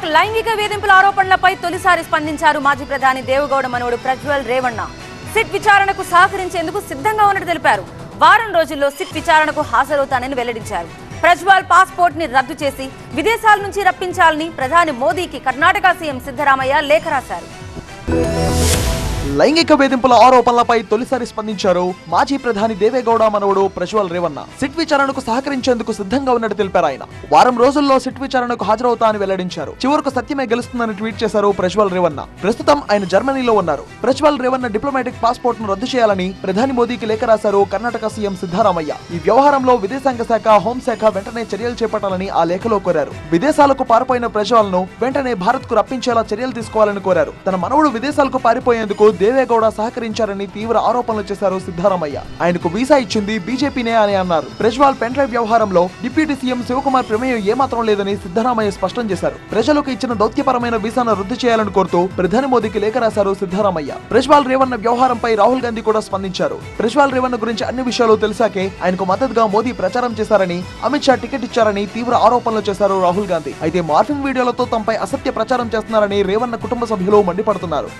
లైంగిక వేధింపుల ఆరోపణలపై తొలిసారి స్పందించారు మాజీ ప్రధాని దేవగౌడ మనవడు ప్రజ్వల్ రేవణ్ణ సిట్ విచారణకు సహకరించేందుకు సిద్ధంగా ఉన్నట్టు తెలిపారు. వారం రోజుల్లో సిట్ విచారణకు హాజరవుతానని వెల్లడించారు. ప్రజ్వాల్ పాస్పోర్ట్ని రద్దు చేసి విదేశాల నుంచి రప్పించాలని ప్రధాని మోదీకి కర్ణాటక సీఎం సిద్ధరామయ్య లేఖ రాశారు. లైంగిక వేధింపుల ఆరోపణలపై తొలిసారి స్పందించారు మాజీ ప్రధాని దేవేగౌడ మనవడు ప్రజ్వల్ రేవన్న. సిట్ విచారణకు సహకరించేందుకు సిద్ధంగా ఉన్నట్టు తెలిపారు ఆయన. వారం రోజుల్లో సిట్ విచారణకు హాజరవుతా అని వెల్లడించారు. చివరకు సత్యమే గెలుస్తుందని ట్వీట్ చేశారు ప్రజ్వల్ రేవన్న. ప్రస్తుతం ఆయన జర్మనీలో ఉన్నారు. ప్రజ్వల్ రేవన్న డిప్లొమాటిక్ పాస్పోర్ట్ను రద్దు చేయాలని ప్రధాని మోదీకి లేఖ రాశారు కర్ణాటక సీఎం సిద్ధారామయ్య. ఈ వ్యవహారంలో విదేశాంగ శాఖ హోంశాఖ వెంటనే చర్యలు చేపట్టాలని ఆ లేఖలో కోరారు. విదేశాలకు పారిపోయిన ప్రజ్వల్ను వెంటనే భారత్కు రప్పించేలా చర్యలు తీసుకోవాలని కోరారు. తన మనవడు విదేశాలకు పారిపోయేందుకు దేవేగౌడ సహకరించారని తీవ్ర ఆరోపణలు చేశారు సిద్ధారామయ్య. ఆయనకు వీసా ఇచ్చింది బీజేపీనే అని అన్నారు. ప్రజ్వాల్ పెన్ డ్రైవ్ వ్యవహారంలో డిప్యూటీ సీఎం శివకుమార్ ప్రమేయం ఏమాత్రం లేదని సిద్ధరామయ్య స్పష్టం చేశారు. ప్రజలకు ఇచ్చిన దౌత్యపరమైన వీసాను రద్దు చేయాలని కోరుతూ ప్రధాని మోదీకి లేఖ రాశారు సిద్ధరామయ్య. ప్రజ్వాల్ రేవన్న వ్యవహారంపై రాహుల్ గాంధీ కూడా స్పందించారు. ప్రజ్వాల్ రేవన్న గురించి అన్ని విషయాలు తెలిసాకే ఆయనకు మద్దతుగా మోదీ ప్రచారం చేశారని అమిత్ షా టికెట్ ఇచ్చారని తీవ్ర ఆరోపణలు చేశారు రాహుల్ గాంధీ. అయితే మార్ఫింగ్ వీడియోలతో తమపై అసత్య ప్రచారం చేస్తున్నారని రేవన్న కుటుంబ సభ్యులు మండిపడుతున్నారు.